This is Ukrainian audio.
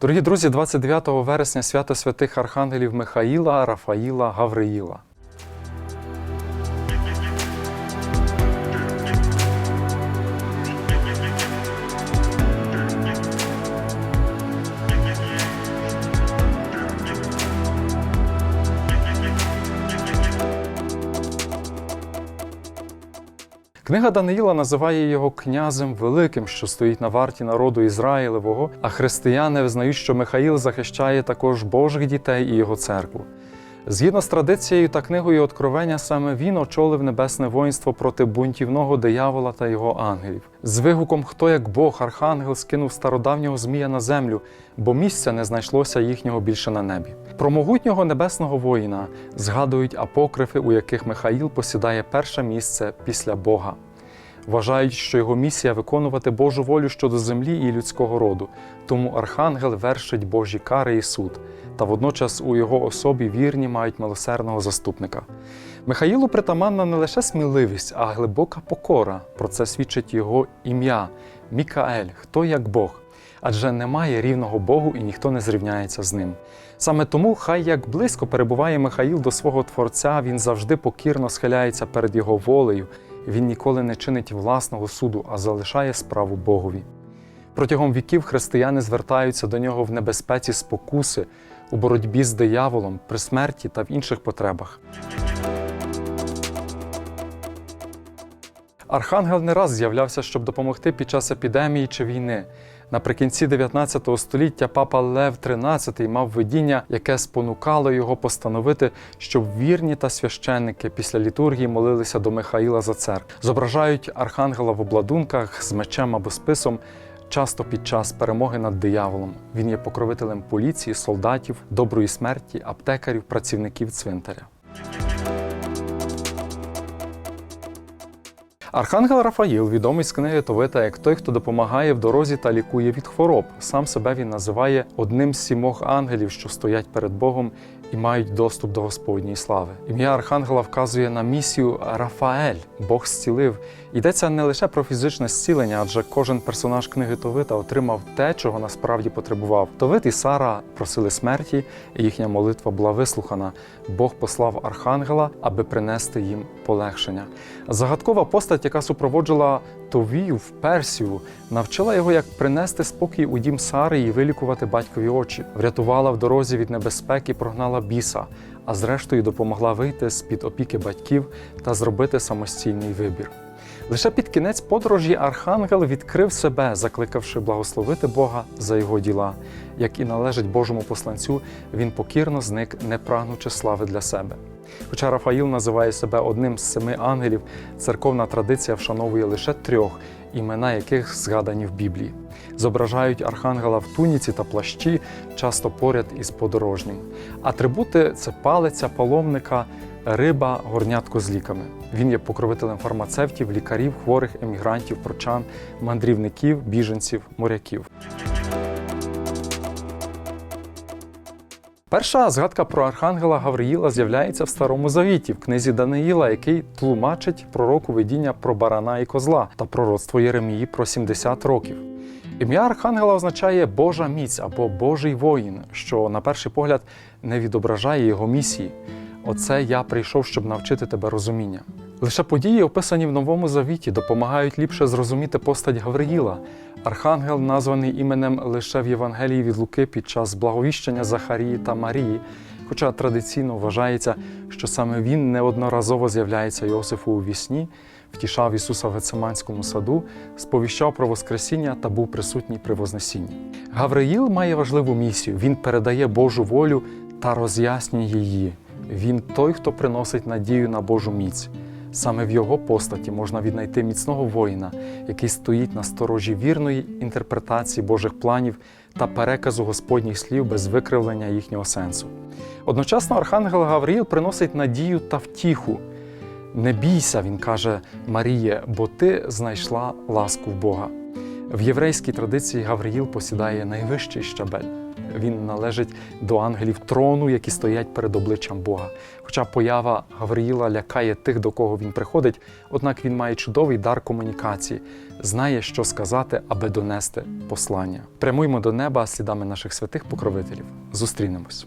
Дорогі друзі, 29 вересня свято святих архангелів Михаїла, Рафаїла, Гавриїла. Книга Даниїла називає його князем великим, що стоїть на варті народу Ізраїлевого, а християни визнають, що Михаїл захищає також Божих дітей і його церкву. Згідно з традицією та книгою Откровення, саме він очолив небесне воїнство проти бунтівного диявола та його ангелів. З вигуком Хто як Бог, архангел скинув стародавнього змія на землю, бо місця не знайшлося їхнього більше на небі. Про могутнього небесного воїна згадують апокрифи, у яких Михаїл посідає перше місце після Бога. Вважають, що його місія виконувати Божу волю щодо землі і людського роду, тому архангел вершить Божі кари і суд, та водночас у його особі вірні мають милосердного заступника. Михаїлу притаманна не лише сміливість, а глибока покора. Про це свідчить його ім'я Мікаель, хто як Бог. Адже немає рівного Богу і ніхто не зрівняється з ним. Саме тому, хай як близько перебуває Михаїл до свого Творця, він завжди покірно схиляється перед його волею, він ніколи не чинить власного суду, а залишає справу Богові. Протягом віків християни звертаються до нього в небезпеці спокуси, у боротьбі з дияволом, при смерті та в інших потребах. Архангел не раз з'являвся, щоб допомогти під час епідемії чи війни. Наприкінці 19 століття папа Лев XIII мав видіння, яке спонукало його постановити, щоб вірні та священники після літургії молилися до Михаїла за церкву. Зображають архангела в обладунках з мечем або списом. Часто під час перемоги над дияволом він є покровителем поліції, солдатів, доброї смерті, аптекарів, працівників цвинтаря. Архангел Рафаїл, відомий з книги Товита як той, хто допомагає в дорозі та лікує від хвороб. Сам себе він називає одним з сімох ангелів, що стоять перед Богом і мають доступ до Господньої слави. Ім'я Архангела вказує на місію Рафаель, Бог зцілив. Йдеться не лише про фізичне зцілення, адже кожен персонаж книги Товита отримав те, чого насправді потребував. Товит і Сара просили смерті, і їхня молитва була вислухана. Бог послав архангела, аби принести їм полегшення. Загадкова постать, яка супроводжувала Товію в Персію, навчила його, як принести спокій у дім Сари і вилікувати батькові очі, врятувала в дорозі від небезпеки, прогнала біса, а зрештою допомогла вийти з під опіки батьків та зробити самостійний вибір. Лише під кінець подорожі архангел відкрив себе, закликавши благословити Бога за його діла. Як і належить Божому посланцю, він покірно зник, не прагнучи слави для себе. Хоча Рафаїл називає себе одним з семи ангелів, церковна традиція вшановує лише трьох, імена яких згадані в Біблії. Зображають архангела в туніці та плащі, часто поряд із подорожнім. Атрибути це палиця, паломника, риба, горнятко з ліками. Він є покровителем фармацевтів, лікарів, хворих, емігрантів, прочан, мандрівників, біженців, моряків. Перша згадка про архангела Гавриїла з'являється в Старому Завіті, в книзі Даниїла, який тлумачить пророку видіння про барана і козла та пророцтво Єремії про 70 років. Ім'я архангела означає Божа міць або Божий воїн, що на перший погляд не відображає його місії. Оце я прийшов, щоб навчити тебе розуміння. Лише події, описані в Новому Завіті, допомагають ліпше зрозуміти постать Гавриїла. Архангел названий іменем лише в Євангелії від Луки під час благовіщення Захарії та Марії, хоча традиційно вважається, що саме він неодноразово з'являється Йосифу у вісні, втішав Ісуса в Гециманському саду, сповіщав про Воскресіння та був присутній при Вознесінні. Гавриїл має важливу місію. Він передає Божу волю та роз'яснює її. Він той, хто приносить надію на Божу міць. Саме в його постаті можна віднайти міцного воїна, який стоїть на сторожі вірної інтерпретації Божих планів та переказу Господніх слів без викривлення їхнього сенсу. Одночасно Архангел Гавриїл приносить надію та втіху. Не бійся, він каже Маріє, бо ти знайшла ласку в Бога. В єврейській традиції Гавриїл посідає найвищий щабель. Він належить до ангелів трону, які стоять перед обличчям Бога. Хоча поява Гавриїла лякає тих, до кого він приходить, однак він має чудовий дар комунікації, знає, що сказати, аби донести послання. Прямуймо до неба слідами наших святих покровителів. Зустрінемось.